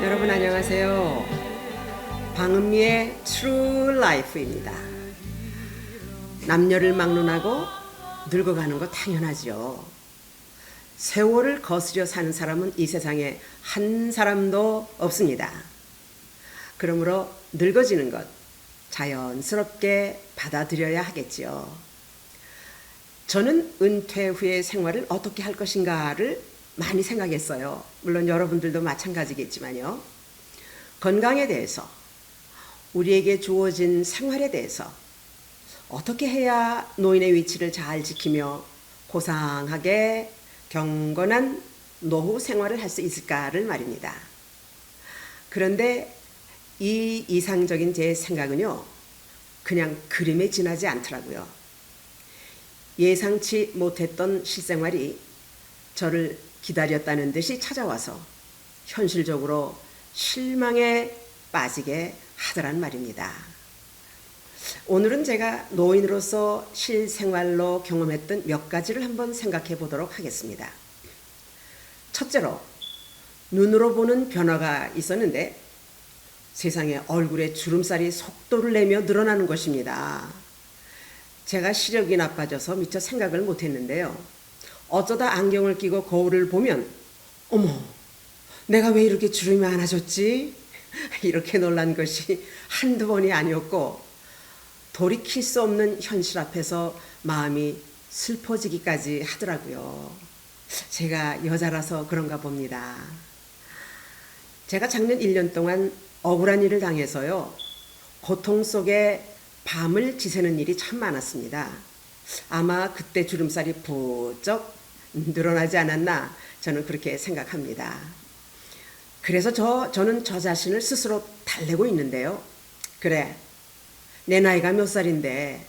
여러분 안녕하세요. 방은미의 True Life입니다. 남녀를 막론하고 늙어가는 거 당연하죠. 세월을 거스려 사는 사람은 이 세상에 한 사람도 없습니다. 그러므로 늙어지는 것 자연스럽게 받아들여야 하겠지요. 저는 은퇴 후의 생활을 어떻게 할 것인가를 많이 생각했어요. 물론 여러분들도 마찬가지겠지만요. 건강에 대해서, 우리에게 주어진 생활에 대해서 어떻게 해야 노인의 위치를 잘 지키며 고상하게 경건한 노후 생활을 할 수 있을까를 말입니다. 그런데 이 이상적인 제 생각은요, 그냥 그림에 지나지 않더라고요. 예상치 못했던 실생활이 저를 기다렸다는 듯이 찾아와서 현실적으로 실망에 빠지게 하더란 말입니다. 오늘은 제가 노인으로서 실생활로 경험했던 몇 가지를 한번 생각해 보도록 하겠습니다. 첫째로, 눈으로 보는 변화가 있었는데 세상에 얼굴에 주름살이 속도를 내며 늘어나는 것입니다. 제가 시력이 나빠져서 미처 생각을 못 했는데요. 어쩌다 안경을 끼고 거울을 보면 어머 내가 왜 이렇게 주름이 많아졌지? 이렇게 놀란 것이 한두 번이 아니었고 돌이킬 수 없는 현실 앞에서 마음이 슬퍼지기까지 하더라고요. 제가 여자라서 그런가 봅니다. 제가 작년 1년 동안 억울한 일을 당해서요. 고통 속에 밤을 지새는 일이 참 많았습니다. 아마 그때 주름살이 부쩍 늘어나지 않았나 저는 그렇게 생각합니다. 그래서 저, 저는 저 자신을 스스로 달래고 있는데요. 그래, 내 나이가 몇 살인데,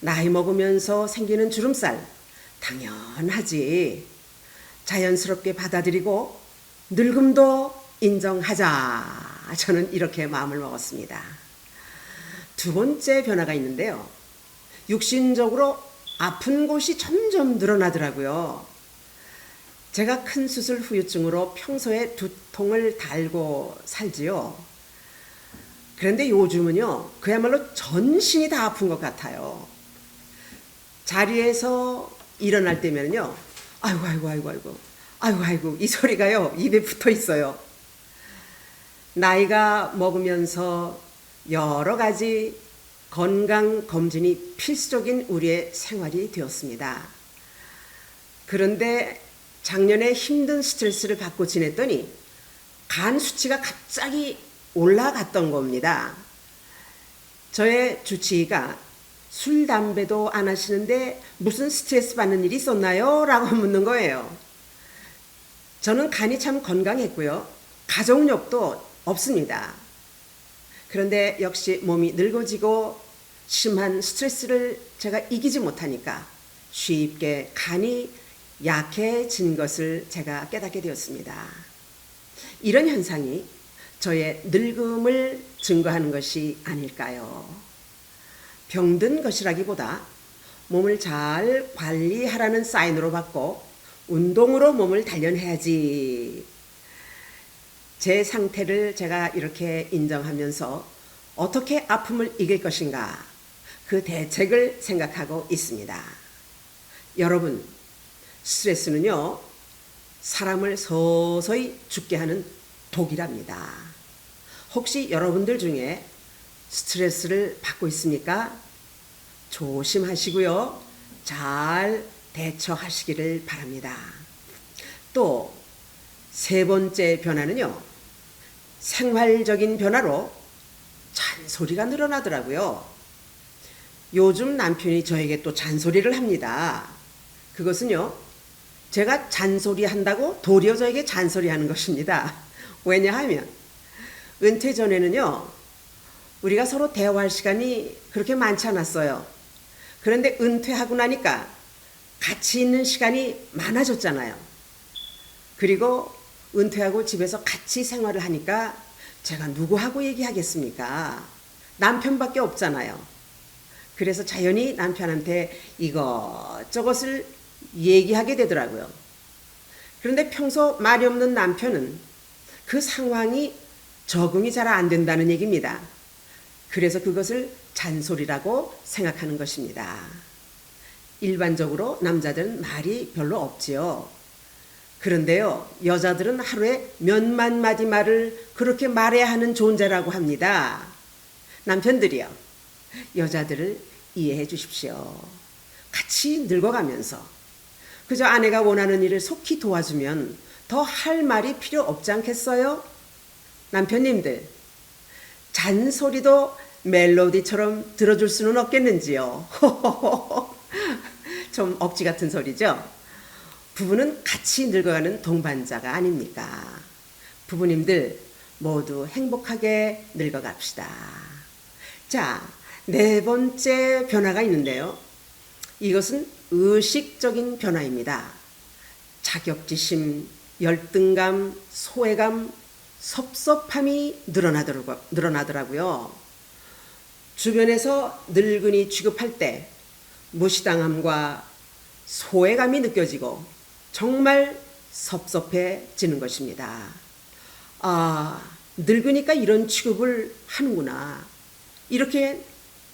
나이 먹으면서 생기는 주름살, 당연하지. 자연스럽게 받아들이고, 늙음도 인정하자. 저는 이렇게 마음을 먹었습니다. 두 번째 변화가 있는데요. 육신적으로 아픈 곳이 점점 늘어나더라고요. 제가 큰 수술 후유증으로 평소에 두통을 달고 살지요. 그런데 요즘은요, 그야말로 전신이 다 아픈 것 같아요. 자리에서 일어날 때면요, 아이고, 아이고, 아이고, 아이고, 아이고, 아이고, 이 소리가요, 입에 붙어 있어요. 나이가 먹으면서 여러 가지 건강 검진이 필수적인 우리의 생활이 되었습니다. 그런데 작년에 힘든 스트레스를 받고 지냈더니 간 수치가 갑자기 올라갔던 겁니다. 저의 주치의가 술, 담배도 안 하시는데 무슨 스트레스 받는 일이 있었나요? 라고 묻는 거예요. 저는 간이 참 건강했고요. 가족력도 없습니다. 그런데 역시 몸이 늙어지고 심한 스트레스를 제가 이기지 못하니까 쉽게 간이 약해진 것을 제가 깨닫게 되었습니다. 이런 현상이 저의 늙음을 증거하는 것이 아닐까요? 병든 것이라기보다 몸을 잘 관리하라는 사인으로 받고 운동으로 몸을 단련해야지. 제 상태를 제가 이렇게 인정하면서 어떻게 아픔을 이길 것인가 그 대책을 생각하고 있습니다. 여러분, 스트레스는요, 사람을 서서히 죽게 하는 독이랍니다. 혹시 여러분들 중에 스트레스를 받고 있습니까? 조심하시고요. 잘 대처하시기를 바랍니다. 또, 세 번째 변화는요, 생활적인 변화로 잔소리가 늘어나더라고요. 요즘 남편이 저에게 또 잔소리를 합니다. 그것은요, 제가 잔소리 한다고 도리어 저에게 잔소리 하는 것입니다. 왜냐하면, 은퇴 전에는요, 우리가 서로 대화할 시간이 그렇게 많지 않았어요. 그런데 은퇴하고 나니까 같이 있는 시간이 많아졌잖아요. 그리고 은퇴하고 집에서 같이 생활을 하니까 제가 누구하고 얘기하겠습니까? 남편밖에 없잖아요. 그래서 자연히 남편한테 이것저것을 얘기하게 되더라고요. 그런데 평소 말이 없는 남편은 그 상황이 적응이 잘 안 된다는 얘기입니다. 그래서 그것을 잔소리라고 생각하는 것입니다. 일반적으로 남자들은 말이 별로 없지요. 그런데요, 여자들은 하루에 몇만 마디 말을 그렇게 말해야 하는 존재라고 합니다. 남편들이요, 여자들을 이해해 주십시오. 같이 늙어가면서 그저 아내가 원하는 일을 속히 도와주면 더 할 말이 필요 없지 않겠어요? 남편님들, 잔소리도 멜로디처럼 들어줄 수는 없겠는지요? 좀 억지 같은 소리죠? 부부는 같이 늙어가는 동반자가 아닙니까? 부부님들 모두 행복하게 늙어갑시다. 자, 네 번째 변화가 있는데요. 이것은 의식적인 변화입니다. 자격지심, 열등감, 소외감, 섭섭함이 늘어나더라고- 늘어나더라고요. 주변에서 늙은이 취급할 때 무시당함과 소외감이 느껴지고 정말 섭섭해지는 것입니다. 아, 늙으니까 이런 취급을 하는구나. 이렇게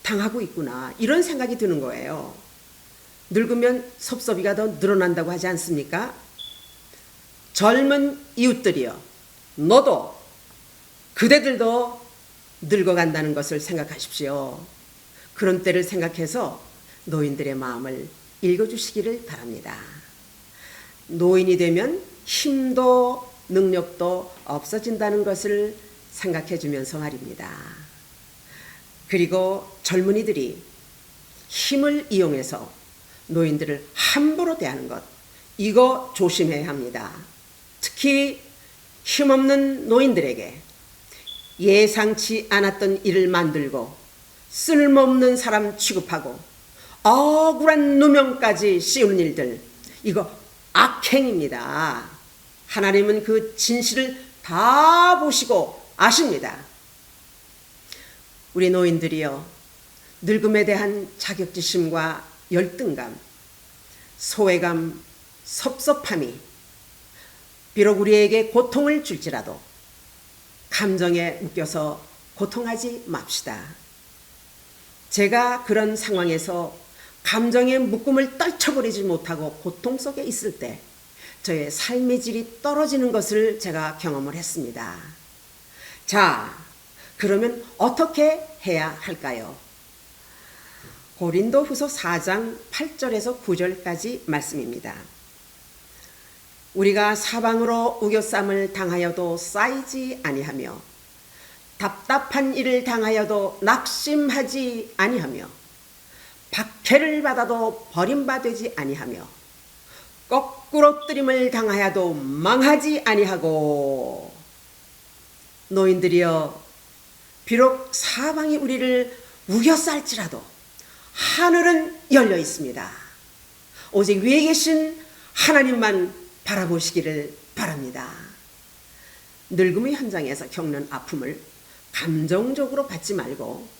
당하고 있구나. 이런 생각이 드는 거예요. 늙으면 섭섭이가 더 늘어난다고 하지 않습니까? 젊은 이웃들이여, 너도 그대들도 늙어간다는 것을 생각하십시오. 그런 때를 생각해서 노인들의 마음을 읽어주시기를 바랍니다. 노인이 되면 힘도 능력도 없어진다는 것을 생각해 주면서 말입니다. 그리고 젊은이들이 힘을 이용해서 노인들을 함부로 대하는 것, 이거 조심해야 합니다. 특히 힘없는 노인들에게 예상치 않았던 일을 만들고 쓸모없는 사람 취급하고 억울한 누명까지 씌우는 일들, 이거 악행입니다. 하나님은 그 진실을 다 보시고 아십니다. 우리 노인들이요, 늙음에 대한 자격지심과 열등감, 소외감, 섭섭함이 비록 우리에게 고통을 줄지라도 감정에 묶여서 고통하지 맙시다. 제가 그런 상황에서 감정의 묶음을 떨쳐버리지 못하고 고통 속에 있을 때 저의 삶의 질이 떨어지는 것을 제가 경험을 했습니다. 자, 그러면 어떻게 해야 할까요? 고린도 후서 4장 8절에서 9절까지 말씀입니다. 우리가 사방으로 우겨쌈을 당하여도 쌓이지 아니하며 답답한 일을 당하여도 낙심하지 아니하며 박해를 받아도 버림받지 아니하며 거꾸로 뜨림을 당하여도 망하지 아니하고 노인들이여 비록 사방이 우리를 우겨쌀지라도 하늘은 열려 있습니다. 오직 위에 계신 하나님만 바라보시기를 바랍니다. 늙음의 현장에서 겪는 아픔을 감정적으로 받지 말고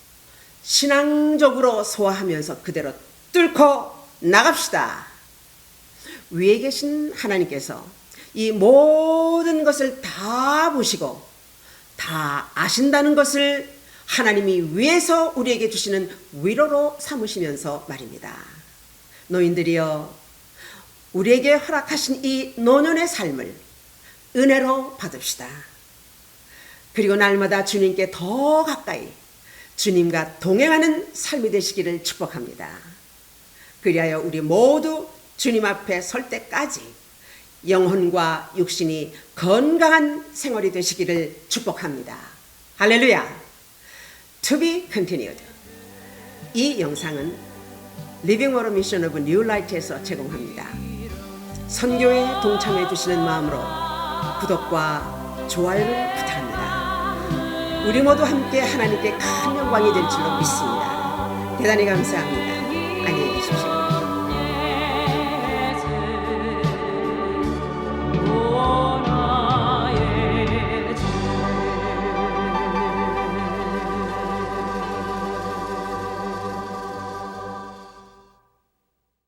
신앙적으로 소화하면서 그대로 뚫고 나갑시다. 위에 계신 하나님께서 이 모든 것을 다 보시고 다 아신다는 것을 하나님이 위에서 우리에게 주시는 위로로 삼으시면서 말입니다. 노인들이여, 우리에게 허락하신 이 노년의 삶을 은혜로 받읍시다. 그리고 날마다 주님께 더 가까이 주님과 동행하는 삶이 되시기를 축복합니다. 그리하여 우리 모두 주님 앞에 설 때까지 영혼과 육신이 건강한 생활이 되시기를 축복합니다. 할렐루야! To be continued. 이 영상은 Mission of New Light에서 제공합니다. 선교에 동참해 주시는 마음으로 구독과 좋아요를 부탁합니다. 우리 모두 함께 하나님께 큰 영광이 될 줄로 믿습니다. 대단히 감사합니다. 안녕히 계십시오.